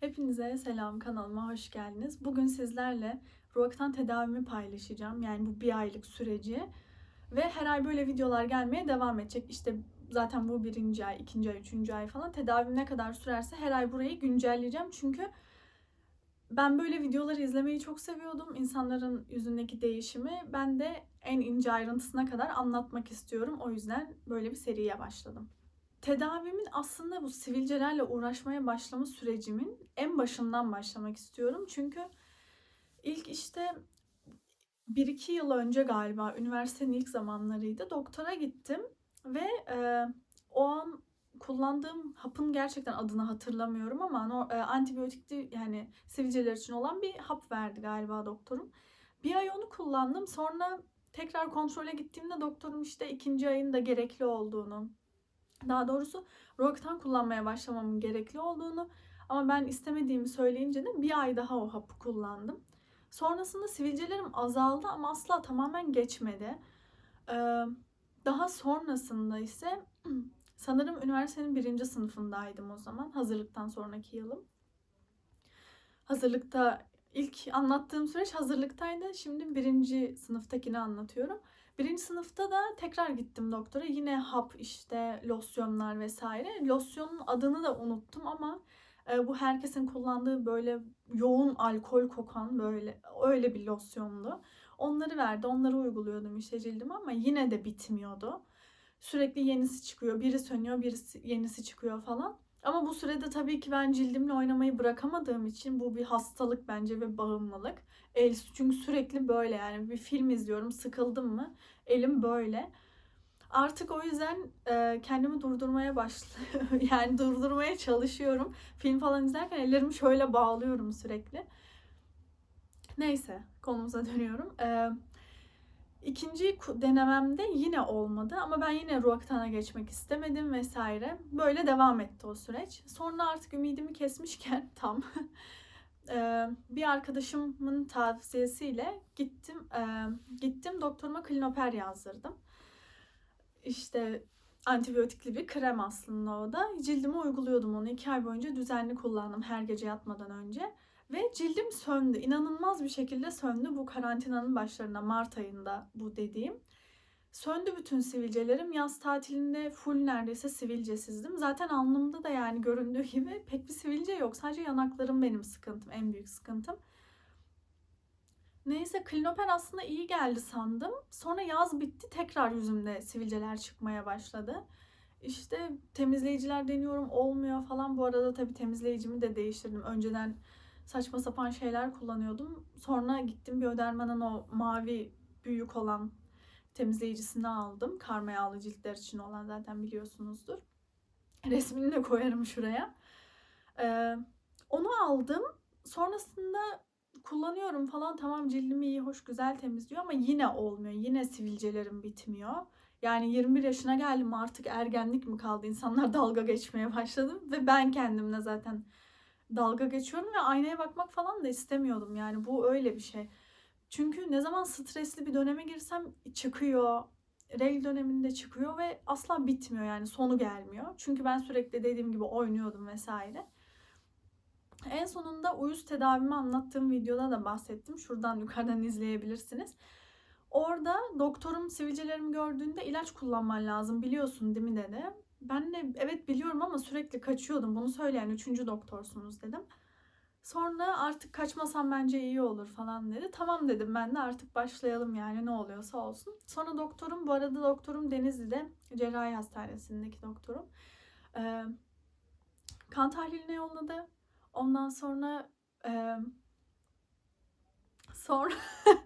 Hepinize selam kanalıma hoş geldiniz. Bugün sizlerle Roaktan tedavimi paylaşacağım. Yani bu bir aylık süreci. Ve her ay böyle videolar gelmeye devam edecek. İşte zaten bu birinci ay, ikinci ay, üçüncü ay falan. Tedavim ne kadar sürerse her ay burayı güncelleyeceğim. Çünkü ben böyle videoları izlemeyi çok seviyordum. İnsanların yüzündeki değişimi ben de en ince ayrıntısına kadar anlatmak istiyorum. O yüzden böyle bir seriye başladım. Tedavimin aslında bu sivilcelerle uğraşmaya başlama sürecimin en başından başlamak istiyorum. Çünkü ilk işte 1-2 yıl önce galiba üniversitenin ilk zamanlarıydı. Doktora gittim ve e, o an kullandığım hapın gerçekten adını hatırlamıyorum ama e, antibiyotikli yani sivilceler için olan bir hap verdi galiba doktorum. Bir ay onu kullandım. Sonra tekrar kontrole gittiğimde doktorum işte ikinci ayın da gerekli olduğunu, daha doğrusu Roaccutane kullanmaya başlamamın gerekli olduğunu ama ben istemediğimi söyleyince de bir ay daha o hapı kullandım. Sonrasında sivilcelerim azaldı ama asla tamamen geçmedi. Ee, daha sonrasında ise sanırım üniversitenin birinci sınıfındaydım o zaman. Hazırlıktan sonraki yılım. Hazırlıkta ilk anlattığım süreç hazırlıktaydı. Şimdi birinci sınıftakini anlatıyorum. Birinci sınıfta da tekrar gittim doktora. Yine hap işte losyonlar vesaire. Losyonun adını da unuttum ama e, bu herkesin kullandığı böyle yoğun alkol kokan böyle öyle bir losyondu. Onları verdi. Onları uyguluyordum işte cildime ama yine de bitmiyordu. Sürekli yenisi çıkıyor. Biri sönüyor, birisi yenisi çıkıyor falan. Ama bu sürede tabii ki ben cildimle oynamayı bırakamadığım için bu bir hastalık bence ve bağımlılık. El çünkü sürekli böyle yani bir film izliyorum sıkıldım mı elim böyle. Artık o yüzden e, kendimi durdurmaya başlıyorum. yani durdurmaya çalışıyorum. Film falan izlerken ellerimi şöyle bağlıyorum sürekli. Neyse konumuza dönüyorum. E, ikinci denememde yine olmadı ama ben yine Roaktane'a geçmek istemedim vesaire. Böyle devam etti o süreç. Sonra artık ümidimi kesmişken tam bir arkadaşımın tavsiyesiyle gittim gittim doktoruma klinoper yazdırdım. İşte antibiyotikli bir krem aslında o da. Cildime uyguluyordum onu. iki ay boyunca düzenli kullandım her gece yatmadan önce. Ve cildim söndü. İnanılmaz bir şekilde söndü. Bu karantinanın başlarında Mart ayında bu dediğim. Söndü bütün sivilcelerim. Yaz tatilinde full neredeyse sivilcesizdim. Zaten alnımda da yani göründüğü gibi pek bir sivilce yok. Sadece yanaklarım benim sıkıntım, en büyük sıkıntım. Neyse klinoper aslında iyi geldi sandım. Sonra yaz bitti tekrar yüzümde sivilceler çıkmaya başladı. İşte temizleyiciler deniyorum olmuyor falan. Bu arada tabii temizleyicimi de değiştirdim. Önceden saçma sapan şeyler kullanıyordum. Sonra gittim Bioderma'nın o mavi büyük olan temizleyicisini aldım. Karma yağlı ciltler için olan zaten biliyorsunuzdur. Resmini de koyarım şuraya. Ee, onu aldım. Sonrasında kullanıyorum falan tamam cildimi iyi hoş güzel temizliyor ama yine olmuyor. Yine sivilcelerim bitmiyor. Yani 21 yaşına geldim artık ergenlik mi kaldı? İnsanlar dalga geçmeye başladı ve ben kendimle zaten dalga geçiyorum ve aynaya bakmak falan da istemiyordum. Yani bu öyle bir şey. Çünkü ne zaman stresli bir döneme girsem çıkıyor. Regl döneminde çıkıyor ve asla bitmiyor yani sonu gelmiyor. Çünkü ben sürekli dediğim gibi oynuyordum vesaire. En sonunda uyuz tedavimi anlattığım videoda da bahsettim. Şuradan yukarıdan izleyebilirsiniz. Orada doktorum sivilcelerimi gördüğünde ilaç kullanman lazım biliyorsun değil mi dedi. Ben de evet biliyorum ama sürekli kaçıyordum. Bunu söyleyen üçüncü doktorsunuz dedim. Sonra artık kaçmasam bence iyi olur falan dedi. Tamam dedim ben de artık başlayalım yani ne oluyorsa olsun. Sonra doktorum bu arada doktorum Denizli'de cerrahi hastanesindeki doktorum. Ee, kan tahliline yolladı. Ondan sonra e, sonra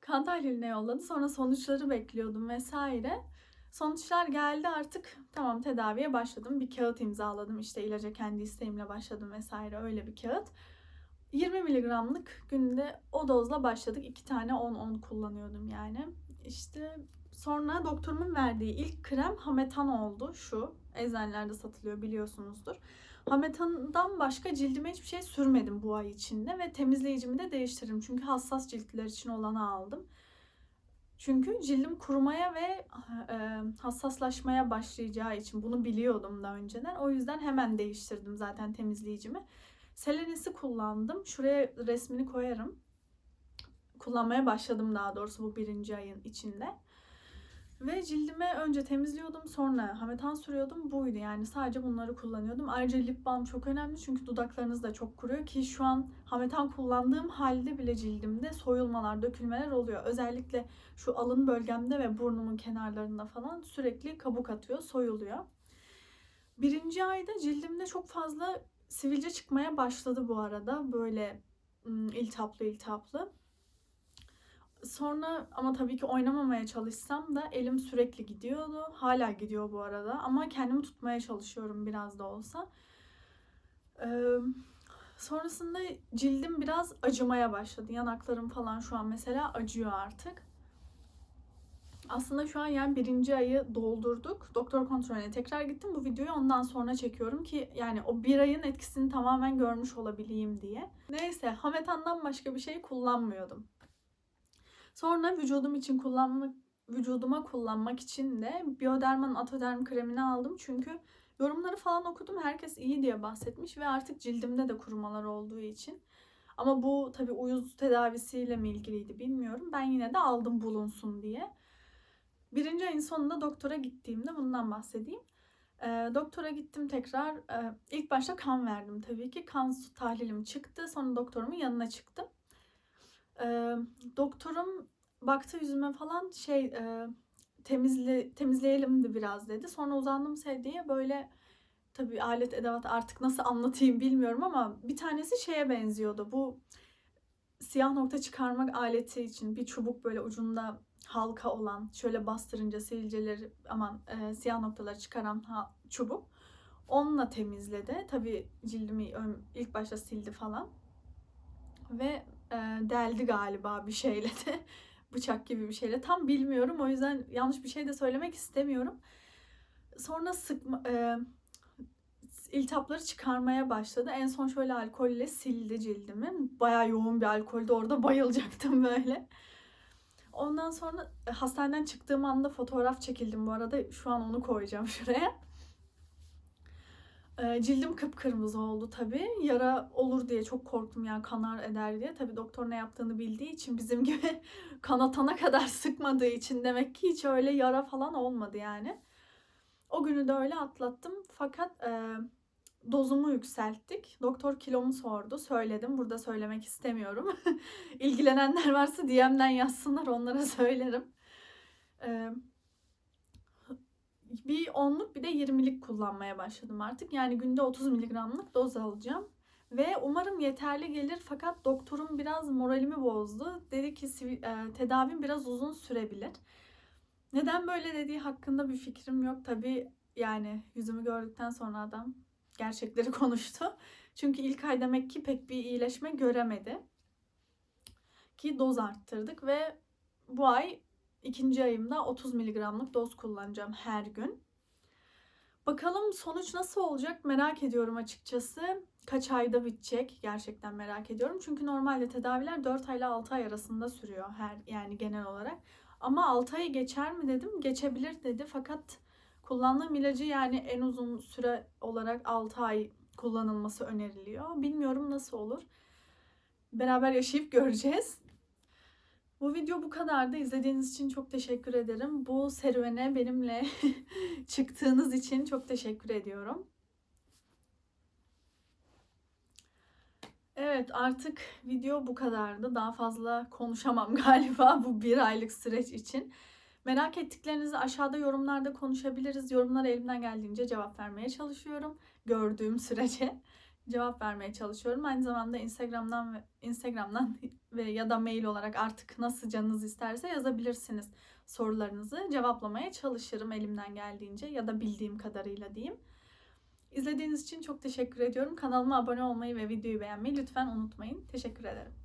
kan tahliline yolladı. Sonra sonuçları bekliyordum vesaire. Sonuçlar geldi artık tamam tedaviye başladım. Bir kağıt imzaladım işte ilaca kendi isteğimle başladım vesaire öyle bir kağıt. 20 miligramlık günde o dozla başladık. İki tane 10-10 kullanıyordum yani. İşte sonra doktorumun verdiği ilk krem Hametan oldu şu. Eczanelerde satılıyor biliyorsunuzdur. Hametan'dan başka cildime hiçbir şey sürmedim bu ay içinde ve temizleyicimi de değiştirdim. Çünkü hassas ciltler için olanı aldım. Çünkü cildim kurumaya ve e, hassaslaşmaya başlayacağı için bunu biliyordum daha önceden. O yüzden hemen değiştirdim zaten temizleyicimi. Selenis'i kullandım. Şuraya resmini koyarım. Kullanmaya başladım daha doğrusu bu birinci ayın içinde. Ve cildime önce temizliyordum sonra hametan sürüyordum. Buydu yani sadece bunları kullanıyordum. Ayrıca lip balm çok önemli çünkü dudaklarınız da çok kuruyor ki şu an hametan kullandığım halde bile cildimde soyulmalar, dökülmeler oluyor. Özellikle şu alın bölgemde ve burnumun kenarlarında falan sürekli kabuk atıyor, soyuluyor. Birinci ayda cildimde çok fazla sivilce çıkmaya başladı bu arada. Böyle iltihaplı iltihaplı. Sonra ama tabii ki oynamamaya çalışsam da elim sürekli gidiyordu. Hala gidiyor bu arada ama kendimi tutmaya çalışıyorum biraz da olsa. Ee, sonrasında cildim biraz acımaya başladı. Yanaklarım falan şu an mesela acıyor artık. Aslında şu an yani birinci ayı doldurduk. Doktor kontrolüne tekrar gittim. Bu videoyu ondan sonra çekiyorum ki yani o bir ayın etkisini tamamen görmüş olabileyim diye. Neyse Hametan'dan başka bir şey kullanmıyordum. Sonra vücudum için kullanmak vücuduma kullanmak için de Bioderma'nın Atoderm kremini aldım. Çünkü yorumları falan okudum. Herkes iyi diye bahsetmiş ve artık cildimde de kurumalar olduğu için. Ama bu tabii uyuz tedavisiyle mi ilgiliydi bilmiyorum. Ben yine de aldım bulunsun diye. Birinci ayın sonunda doktora gittiğimde bundan bahsedeyim. E, doktora gittim tekrar. E, ilk başta kan verdim tabii ki. Kan tahlilim çıktı. Sonra doktorumun yanına çıktım. E, doktorum baktı yüzüme falan şey e, temizle temizleyelim de biraz dedi. Sonra uzandım sevdiğe böyle tabii alet edevat artık nasıl anlatayım bilmiyorum ama bir tanesi şeye benziyordu. Bu siyah nokta çıkarmak aleti için bir çubuk böyle ucunda halka olan şöyle bastırınca sivilceleri aman e, siyah noktaları çıkaran ha, çubuk. Onunla temizledi. Tabii cildimi ilk başta sildi falan. Ve deldi galiba bir şeyle de. Bıçak gibi bir şeyle. Tam bilmiyorum. O yüzden yanlış bir şey de söylemek istemiyorum. Sonra sıkma, e, iltihapları çıkarmaya başladı. En son şöyle alkolle sildi cildimi. Bayağı yoğun bir alkolde orada bayılacaktım böyle. Ondan sonra e, hastaneden çıktığım anda fotoğraf çekildim bu arada. Şu an onu koyacağım şuraya. E, Cildim kıpkırmızı oldu tabii. Yara olur diye çok korktum yani kanar eder diye. Tabii doktor ne yaptığını bildiği için bizim gibi kanatana kadar sıkmadığı için demek ki hiç öyle yara falan olmadı yani. O günü de öyle atlattım. Fakat e, dozumu yükselttik. Doktor kilomu sordu. Söyledim. Burada söylemek istemiyorum. İlgilenenler varsa DM'den yazsınlar onlara söylerim. Ee, bir onluk bir de 20'lik kullanmaya başladım artık. Yani günde 30 miligramlık doz alacağım. Ve umarım yeterli gelir fakat doktorum biraz moralimi bozdu. Dedi ki "Sivi- e, tedavin biraz uzun sürebilir. Neden böyle dediği hakkında bir fikrim yok. Tabii yani yüzümü gördükten sonra adam gerçekleri konuştu. Çünkü ilk ay demek ki pek bir iyileşme göremedi. Ki doz arttırdık ve bu ay ikinci ayımda 30 miligramlık doz kullanacağım her gün. Bakalım sonuç nasıl olacak merak ediyorum açıkçası. Kaç ayda bitecek gerçekten merak ediyorum. Çünkü normalde tedaviler 4 ay ile 6 ay arasında sürüyor her yani genel olarak. Ama 6 ayı geçer mi dedim. Geçebilir dedi fakat kullandığım ilacı yani en uzun süre olarak 6 ay kullanılması öneriliyor. Bilmiyorum nasıl olur. Beraber yaşayıp göreceğiz. Bu video bu kadardı. İzlediğiniz için çok teşekkür ederim. Bu serüvene benimle çıktığınız için çok teşekkür ediyorum. Evet artık video bu kadardı. Daha fazla konuşamam galiba bu bir aylık süreç için. Merak ettiklerinizi aşağıda yorumlarda konuşabiliriz. Yorumlara elimden geldiğince cevap vermeye çalışıyorum. Gördüğüm sürece cevap vermeye çalışıyorum. Aynı zamanda Instagram'dan ve Instagram'dan ve ya da mail olarak artık nasıl canınız isterse yazabilirsiniz sorularınızı. Cevaplamaya çalışırım elimden geldiğince ya da bildiğim kadarıyla diyeyim. İzlediğiniz için çok teşekkür ediyorum. Kanalıma abone olmayı ve videoyu beğenmeyi lütfen unutmayın. Teşekkür ederim.